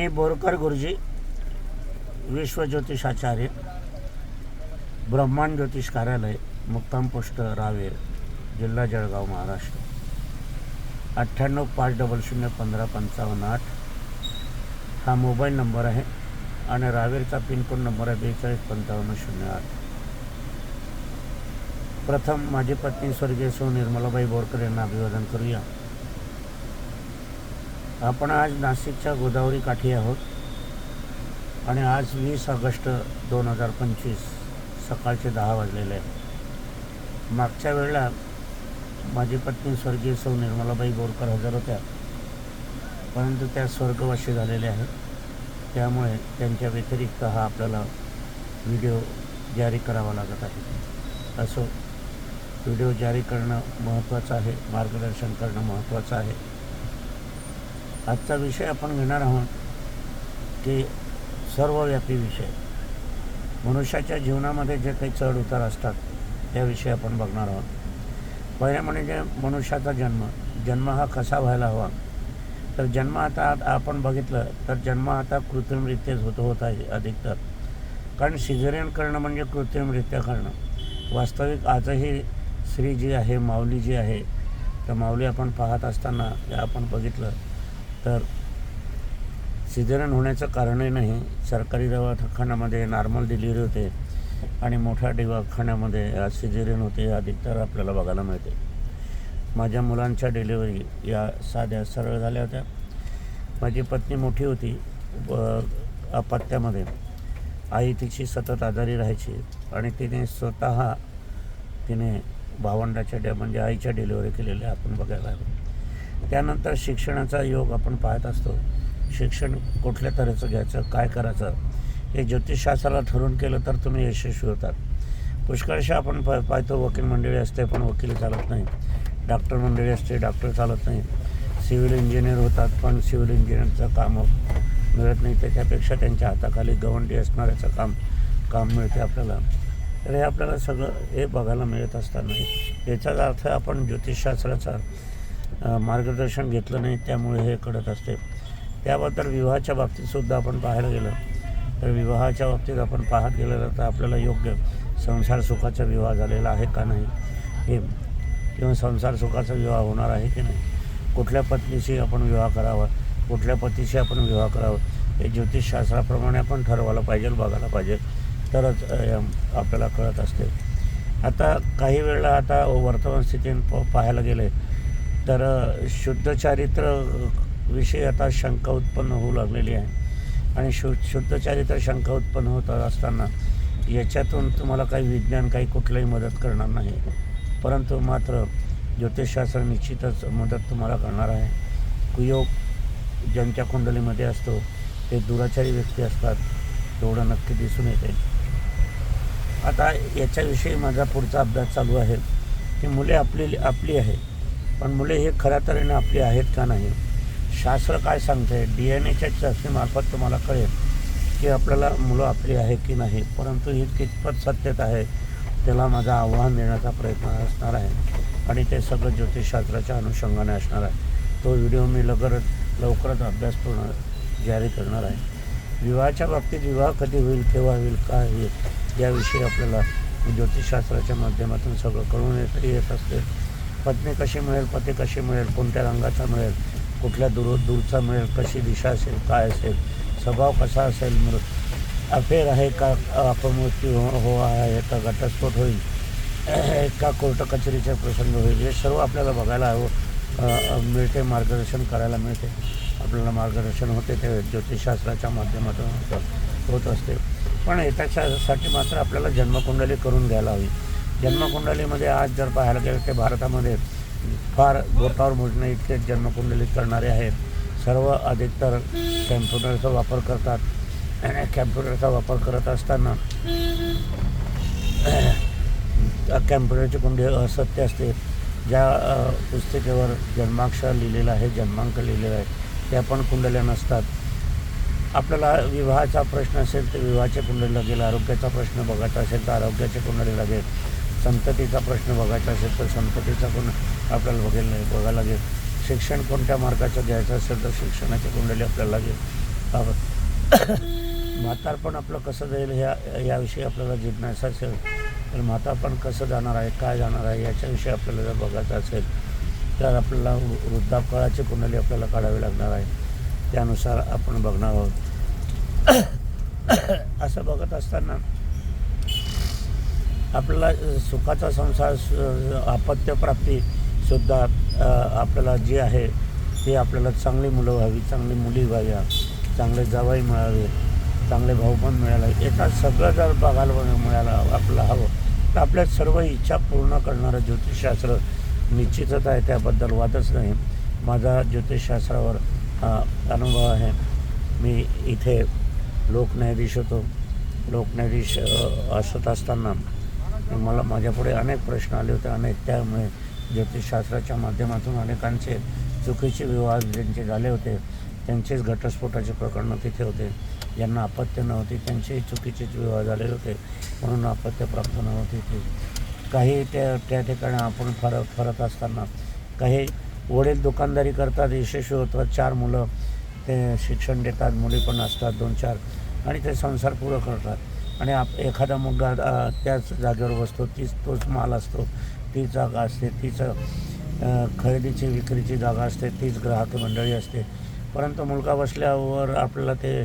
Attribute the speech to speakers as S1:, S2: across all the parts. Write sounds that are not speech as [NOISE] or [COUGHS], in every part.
S1: मी बोरकर गुरुजी विश्वज्योतिषाचार्य ब्रह्मांड ज्योतिष कार्यालय मुक्काम पोस्ट रावेर जिल्हा जळगाव महाराष्ट्र. अठ्ठ्याण्णव पाच डबल शून्य पंधरा पंचावन्न आठ हा मोबाईल नंबर आहे आणि रावेरचा पिनकोड नंबर आहे बेचाळीस पंचावन्न शून्य आठ. प्रथम माझी पत्नी स्वर्गीय सो निर्मलाबाई बोरकर यांना अभिवादन करूया. आपण आज नाशिकच्या गोदावरी काठी आहोत. आणि आज वीस ऑगस्ट दोन हजार पंचवीस सकाळचे दहा वाजलेले. आहे मागच्या वेळेला माझी पत्नी स्वर्गीय सौ निर्मलाबाई बोरकर हजर होत्या. परंतु त्या स्वर्गवासी झालेल्या आहेत. त्यामुळे त्यांच्या व्यतिरिक्त हा आपल्याला व्हिडिओ जारी करावा लागत आहे. असो व्हिडिओ जारी करणं महत्त्वाचं आहे मार्गदर्शन करणं महत्त्वाचं आहे. आजचा विषय आपण घेणार आहोत की सर्वव्यापी विषय. मनुष्याच्या जीवनामध्ये जे काही चढ उतार असतात त्याविषयी आपण बघणार आहोत. पहिल्या म्हणजे मनुष्याचा जन्म जन्म हा कसा व्हायला हवा? तर जन्म आता आपण बघितलं तर जन्म आता कृत्रिमरित्याच होतो होत आहे अधिकतर. कारण सिझेरियन करणं म्हणजे कृत्रिमरित्या करणं. वास्तविक आजही स्त्री जी आहे माऊली जी आहे. तर माऊली आपण पाहत असताना आपण बघितलं तर सिझेरन होण्याचं कारणही नाही. सरकारी दवाखान्यामध्ये नॉर्मल डिलिव्हरी होते आणि मोठ्या दवाखान्यामध्ये सिझेरियन होते अधिकतर आपल्याला बघायला मिळते. माझ्या मुलांच्या डिलिव्हरी या साध्या सरळ झाल्या होत्या. माझी पत्नी मोठी होती अपत्यामध्ये आई तिची सतत आजारी राहायची आणि तिने स्वतः तिने भावंडाच्या म्हणजे आईच्या डिलिव्हरी केलेल्या आपण बघायला हवं. त्यानंतर शिक्षणाचा योग आपण पाहत असतो. शिक्षण कुठल्या तऱ्हेचं घ्यायचं काय करायचं? हे ज्योतिषशास्त्राला ठरवून केलं तर तुम्ही यशस्वी होतात. पुष्कळशा आपण प पाहतो वकील मंडळी असते पण वकील चालत नाही. डॉक्टर मंडळी असते डॉक्टर चालत नाही. सिव्हिल इंजिनियर होतात पण सिव्हिल इंजिनियरचं काम मिळत नाही. त्याच्यापेक्षा त्यांच्या हाताखाली गवंडी असणाऱ्याचं काम काम मिळते आपल्याला. तर हे आपल्याला सगळं हे बघायला मिळत असताना याचाच अर्थ आपण ज्योतिषशास्त्राचा मार्गदर्शन घेतलं नाही त्यामुळे हे कळत असते. त्याबद्दल विवाहाच्या बाबतीतसुद्धा आपण पाहायला गेलं तर विवाहाच्या बाबतीत आपण पाहत गेलं तर आपल्याला योग्य संसार सुखाचा विवाह झालेला आहे का नाही हे किंवा संसार सुखाचा विवाह होणार आहे की नाही कुठल्या पत्नीशी आपण विवाह करावा कुठल्या पतीशी आपण विवाह करावा हे ज्योतिषशास्त्राप्रमाणे आपण ठरवायला पाहिजे बघायला पाहिजे. तरच आपल्याला कळत असते. आता काही वेळेला आता वर्तमान स्थितीत प पाहायला गेले तर शुद्ध चारित्र विषयी आता शंका उत्पन्न होऊ लागलेली आहे. आणि शु शुद्ध चारित्र शंका उत्पन्न होत असताना याच्यातून तुम्हाला काही विज्ञान काही कुठलंही मदत करणार नाही. परंतु मात्र ज्योतिषशास्त्र निश्चितच मदत तुम्हाला करणार आहे. कुयोग ज्यांच्या कुंडलीमध्ये असतो ते दुराचारी व्यक्ती असतात तेवढं नक्की दिसून येते. आता याच्याविषयी माझा पुढचा अभ्यास चालू आहे. की मुले आपली आपली आहे. पण मुले हे खऱ्या तऱ्हेने आपली आहेत का नाही? शास्त्र काय सांगते डी एन एच्या चाचणीमार्फत तुम्हाला कळेल की आपल्याला मुलं आपली आहे की नाही परंतु ही कितपत सत्यता आहे त्याला माझा आव्हान देण्याचा प्रयत्न असणार आहे. आणि ते सगळं ज्योतिषशास्त्राच्या अनुषंगाने असणार आहे. तो व्हिडिओ मी लगरच लवकरच अभ्यास पूर्ण जारी करणार आहे. विवाहाच्या बाबतीत विवाह कधी होईल केव्हा होईल काय होईल याविषयी आपल्याला ज्योतिषशास्त्राच्या माध्यमातून सगळं कळून येत येत असते. पत्नी कशी मिळेल पती कशी मिळेल कोणत्या रंगाचा मिळेल कुठल्या दूर दूरचा मिळेल कशी दिशा असेल काय असेल स्वभाव कसा असेल मृ अफेअर आहे का अपमृत्यू हो हो आहे का घटस्फोट होईल [CLEARS THROAT] का कोर्ट कचेरीचा प्रसंग होईल हे सर्व आपल्याला बघायला हवं. मिळते मार्गदर्शन करायला मिळते. आपल्याला मार्गदर्शन होते ते ज्योतिषशास्त्राच्या माध्यमातून होतं होत असते. पण याच्यासाठी मात्र आपल्याला जन्मकुंडली करून घ्यायला हवी. जन्मकुंडलीमध्ये आज जर पाहायला गेलं ते भारतामध्ये फार बोटावर मोजणे इतके जन्मकुंडलीत करणारे आहेत. सर्व अधिकतर कॅम्प्युटरचा वापर करतात. कॅम्प्युटरचा वापर करत असताना कॅम्प्युटरची कुंडी असत्य असते. ज्या पुस्तिकेवर जन्माक्षर लिहिलेलं आहे जन्मांक लिहिलेलं आहे त्या पण कुंडल्या नसतात. आपल्याला विवाहाचा प्रश्न असेल तर विवाहाच्या कुंडली लागेल आरोग्याचा प्रश्न बघायचा असेल तर आरोग्याची कुंडली लागेल. संततीचा प्रश्न बघायचा असेल तर संततीचा पण आपल्याला बघायला बघायला लागेल. शिक्षण कोणत्या मार्गाचं घ्यायचं असेल तर शिक्षणाची कुंडली आपल्याला लागेल. बाबत म्हातारपण आपलं कसं जाईल ह्या याविषयी आपल्याला जिज्ञासा असेल तर म्हातारपण कसं जाणार आहे काय जाणार आहे याच्याविषयी आपल्याला जर बघायचं असेल तर आपल्याला वृद्धापकाळाची कुंडली आपल्याला काढावी लागणार आहे. त्यानुसार आपण बघणार आहोत. [COUGHS] असं बघत असताना आपल्याला सुखाचा संसार सु- अपत्यप्राप्तीसुद्धा आपल्याला जी आहे ती आपल्याला चांगली मुलं व्हावी चांगली मुली व्हाव्या चांगले जवाई मिळावे चांगले भाऊ पण मिळाला याचा सगळं जर बघायला मिळालं आपल्याला हवं तर आपल्या सर्व इच्छा पूर्ण करणारं ज्योतिषशास्त्र निश्चितच आहे त्याबद्दल वादच नाही. माझा ज्योतिषशास्त्रावर अनुभव आहे. मी इथे लोकन्यायाधीश होतो. लोकन्यायाधीश असत असताना मला माझ्यापुढे अनेक प्रश्न आले होते अनेक त्यामुळे ज्योतिषशास्त्राच्या माध्यमातून अनेकांचे चुकीचे विवाह ज्यांचे झाले होते त्यांचेच घटस्फोटाचे प्रकरणं तिथे होते. ज्यांना अपत्य नव्हती त्यांचेही चुकीचेच विवाह झालेले होते म्हणून अपत्य प्राप्त नव्हती ते. काही त्या त्या ठिकाणी आपण फरक फरत असताना काही वडील दुकानदारी करतात यशस्वी होतात चार मुलं ते शिक्षण देतात मुली पण असतात दोन चार आणि ते संसार पुरं करतात. आणि आप एखादा मुलगा त्याच जागेवर बसतो तीच तोच माल असतो ती जागा असते तीच खरेदीची विक्रीची जागा असते तीच ग्राहक मंडळी असते. परंतु मुलगा बसल्यावर आपल्याला ते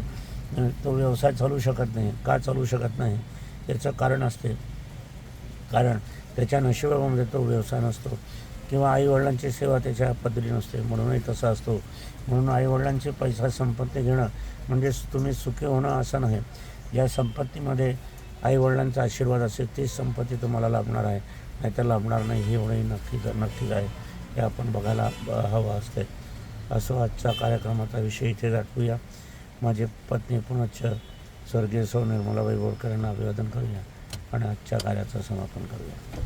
S1: तो व्यवसाय चालू शकत नाही. का चालू शकत नाही? याचं कारण असते. कारण त्याच्या नशिबामध्ये तो व्यवसाय नसतो. किंवा आईवडिलांची सेवा त्याच्या पदरी नसते. म्हणूनही तसा असतो. म्हणून आईवडिलांची पैसा संपत्ती घेणं म्हणजे तुम्ही सुखी होणं असं नाही. ज्या संपत्तीमध्ये आईवडिलांचा आशीर्वाद असेल तीच संपत्ती तुम्हाला लाभणार आहे. नाहीतर लाभणार नाही हे होणंही नक्कीच नक्कीच आहे. हे आपण बघायला ब- हवं असते असं आजच्या कार्यक्रमाचा विषय इथे दाखवूया. माझी पत्नी पुनच्च स्वर्गीय सौ निर्मलाबाई बोरकर यांना अभिवादन करूया आणि आजच्या कार्याचं समापन करूया.